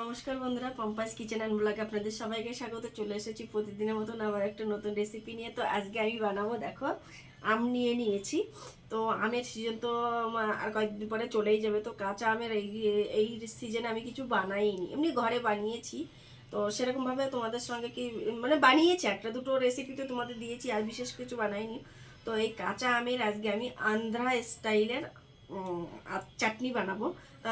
নমস্কার বন্ধুরা, পম্পাস kitchen and ব্লগে আপনাদের সবাইকে স্বাগত। চলে এসেছি প্রতিদিনের মতন আবার একটা নতুন রেসিপি নিয়ে। তো আজকে আমি বানাবো, দেখো, আম নিয়ে নিয়েছি। তো আমের সিজন তো আর কয়েকদিন পরে চলেই যাবে। তো কাঁচা আমের এই এই সিজনে আমি কিছু বানাইনি। এমনি ঘরে বানিয়েছি। তো সেরকমভাবে তোমাদের সঙ্গে কি মানে বানিয়েছি, একটা দুটো রেসিপি তো তোমাদের দিয়েছি, আর বিশেষ কিছু বানাইনি। তো এই কাঁচা আমের আজকে আমি আন্ধ্রা স্টাইলের আর চাটনি বানাবো।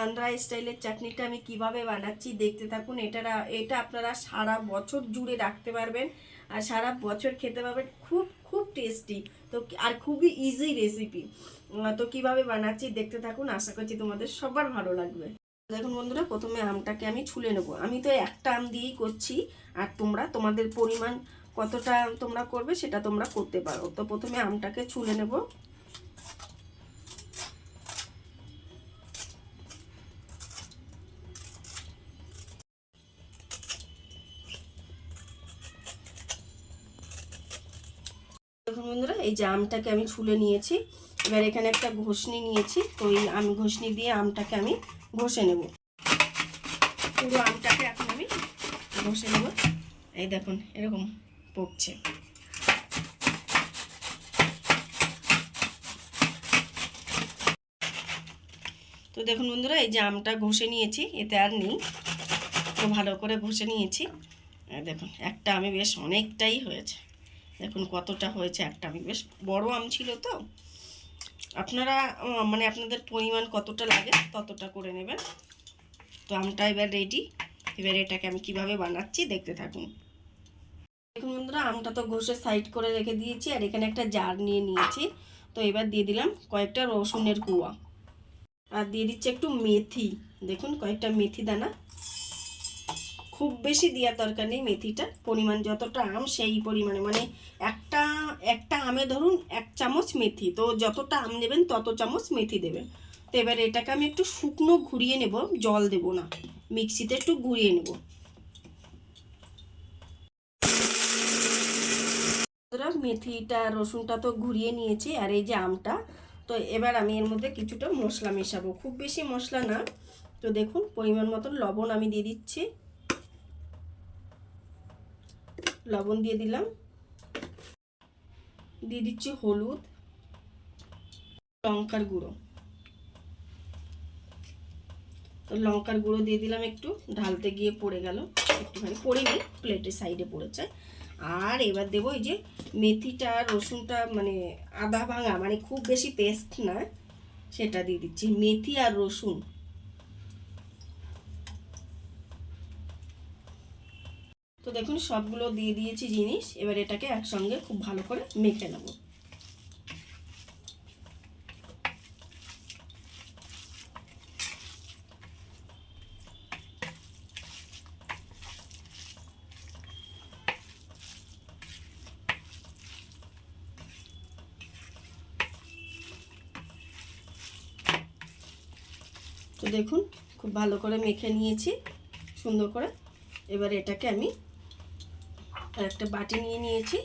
আন্ধ্রা স্টাইলের চাটনিটা আমি কীভাবে বানাচ্ছি দেখতে থাকুন। এটা এটা আপনারা সারা বছর জুড়ে রাখতে পারবেন আর সারা বছর খেতে পারবেন। খুব খুব টেস্টি। তো আর খুবই ইজি রেসিপি তো কীভাবে বানাচ্ছি দেখতে থাকুন। আশা করছি তোমাদের সবার ভালো লাগবে। দেখুন বন্ধুরা, প্রথমে আমটাকে আমি ছুলে নেব। আমি তো একটা আম দিয়েই করছি। আর তোমরা, তোমাদের পরিমাণ কতটা তোমরা করবে সেটা তোমরা করতে পারো। তো প্রথমে আমটাকে ছুলে নেব। এই যে আমটাকে আমি ছুলে নিয়েছি। এবার এখানে একটা ঘষনি নিয়েছি, তো এই আম ঘষনি দিয়ে আমটাকে আমি ঘষে নেব। পুরো আমটাকে এখন আমি ঘষে নেব। এই দেখুন, এরকম পড়ছে। তো দেখুন বন্ধুরা, এই যে আমটা ঘষে নিয়েছি, এতে আর নেই। তো ভালো করে ঘষে নিয়েছি। দেখুন, একটা আমি বেশ অনেকটাই হয়েছে। দেখুন কতটা হয়েছে একটা আমি। বেশ বড় আম ছিল তো। আপনারা মানে আপনাদের পরিমাণ কতটা লাগে ততটা করে নেবেন। তো আমটা এবার রেডি এবার এটাকে আমি কীভাবে বানাচ্ছি দেখতে থাকুন। দেখুন বন্ধুরা, আমটা তো ঘষে সাইড করে রেখে দিয়েছি আর এখানে একটা জার নিয়ে নিয়েছি। তো এবার দিয়ে দিলাম কয়েকটা রসুনের কুয়া আর দিয়ে দিচ্ছি একটু মেথি। দেখুন কয়েকটা মেথি দানা। খুব বেশি দেওয়ার দরকার নেই মেথিটা। পরিমাণ যতটা আম, সেই পরিমাণে। মানে একটা একটা আমে ধরুন এক চামচ মেথি। তো যতটা আম নেবেন, তত চামচ মেথি দেবেন। তো এবার এটাকে আমি একটু শুকনো ঘুরিয়ে নেব, জল দেব না। মিক্সিতে একটু ঘুরিয়ে নেব। মেথিটা, রসুনটা তো ঘুরিয়ে নিয়েছি, আর এই যে আমটা। তো এবার আমি এর মধ্যে কিছুটা মশলা মেশাবো। খুব বেশি মশলা না। তো দেখুন, পরিমাণ মতন লবণ আমি দিয়ে দিচ্ছি। লবণ দিয়ে দিলাম। দিয়ে দিচ্ছি হলুদ, লঙ্কার গুঁড়ো। তো লঙ্কার গুঁড়ো দিয়ে দিলাম একটু, ঢালতে গিয়ে পড়ে গেল। একটুখানি পড়েনি প্লেটের সাইডে পড়েছে। আর এবার দেবো এই যে মেথিটা রসুনটা মানে আদা ভাঙা মানে খুব বেশি পেস্ট না, সেটা দিয়ে দিচ্ছি। মেথি আর রসুন। তো দেখুন, সবগুলো দিয়ে দিয়েছি জিনিস। এবার এটাকে একসঙ্গে খুব ভালো করে মেখে নেব। তো দেখুন, খুব ভালো করে মেখে নিয়েছি। সুন্দর করে। এবার এটাকে আমি আর একটা বাটি নিয়ে নিয়েছি।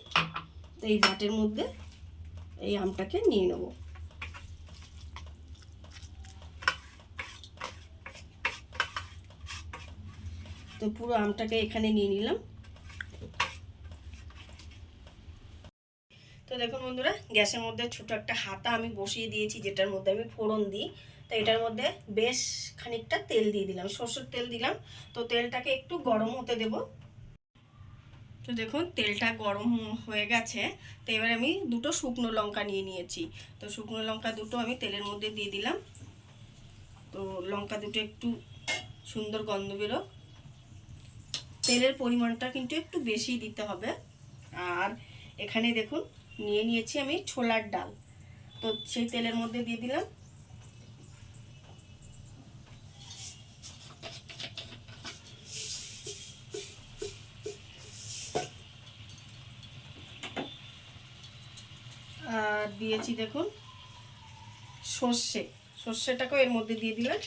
তো এই বাটির মধ্যে এই আমটাকে নিয়ে নেব। তো পুরো আমটাকে এখানে নিয়ে নিলাম। তো দেখুন বন্ধুরা, গ্যাসের মধ্যে ছোট একটা হাতা আমি বসিয়ে দিয়েছি, যেটার মধ্যে আমি ফোড়ন দিই। তো এটার মধ্যে বেশ খানিকটা তেল দিয়ে দিলাম, সর্ষের তেল দিলাম। তো তেলটাকে একটু গরম হতে দেবো। তো দেখুন, তেলটা গরম হয়ে গেছে। তো এবার আমি দুটো শুকনো লঙ্কা নিয়ে নিয়েছি। তো শুকনো লঙ্কা দুটো আমি তেলের মধ্যে দিয়ে দিলাম। তো লঙ্কা দুটো একটু সুন্দর গন্ধ বেরো তেলের পরিমাণটা কিন্তু একটু বেশি দিতে হবে। আর এখানে দেখুন, নিয়ে নিয়েছি আমি ছোলার ডাল। তো সেই তেলের মধ্যে দিয়ে দিলাম। দিয়েছি দেখুন। সর্ষে, সর্ষেটাকেও এর মধ্যে দিয়ে দিলাম।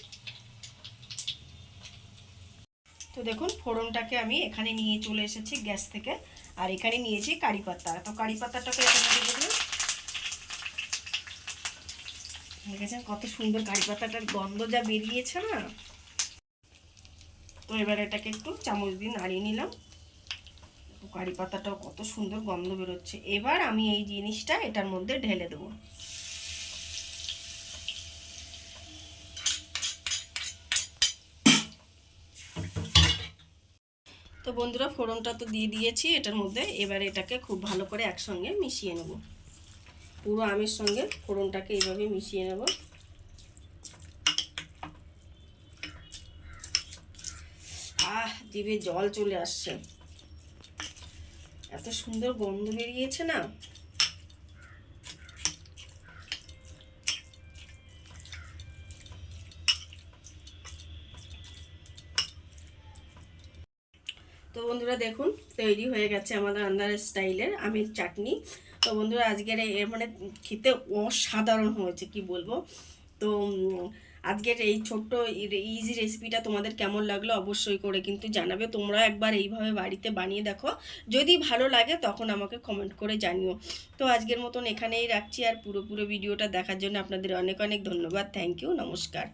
তো দেখুন, ফোড়নটাকে আমি এখানে নিয়ে চলে এসেছি গ্যাস থেকে, আর এখানে নিয়েছি কারি পাতা। তো কারি পাতাটাকে এখানে দিয়ে দিলাম। দেখেছেন কত সুন্দর কারি পাতাটার গন্ধ যা বেরিয়েছে না? তো এবার এটাকে একটু চামচ দিয়ে নাড়িয়ে নিলাম। কারি পাতাটাও কত সুন্দর গন্ধ বেরোচ্ছে। এবার আমি এই জিনিসটা এটার মধ্যে ঢেলে দেবো। তো বন্ধুরা, ফোড়নটা তো দিয়ে দিয়েছি, এটার মধ্যে এবার এটাকে খুব ভালো করে একসঙ্গে মিশিয়ে নেব। পুরো আমের সঙ্গে ফোড়নটাকে এইভাবে মিশিয়ে নেব। আহ দিবে জল চলে আসছে। এত সুন্দর গন্ধ বেরিয়েছে না? তো বন্ধুরা দেখুন, তৈরি হয়ে গেছে আমাদের আন্দার স্টাইলের আমের চাটনি। তো বন্ধুরা আজকের এর মানে খেতে অসাধারণ হয়েছে, কি বলব? তো আজকের এই ছোট্ট ইজি রেসিপিটা তোমাদের কেমন লাগল অবশ্যই করে কিন্তু জানাবে। তোমরা একবার এইভাবে বাড়িতে বানিয়ে দেখো। যদি ভালো লাগে তখন আমাকে কমেন্ট করে জানিও। তো আজকের মতন এখানেই রাখছি আর পুরো পুরো ভিডিওটা দেখার জন্য আপনাদের অনেক অনেক ধন্যবাদ। থ্যাংক ইউ নমস্কার।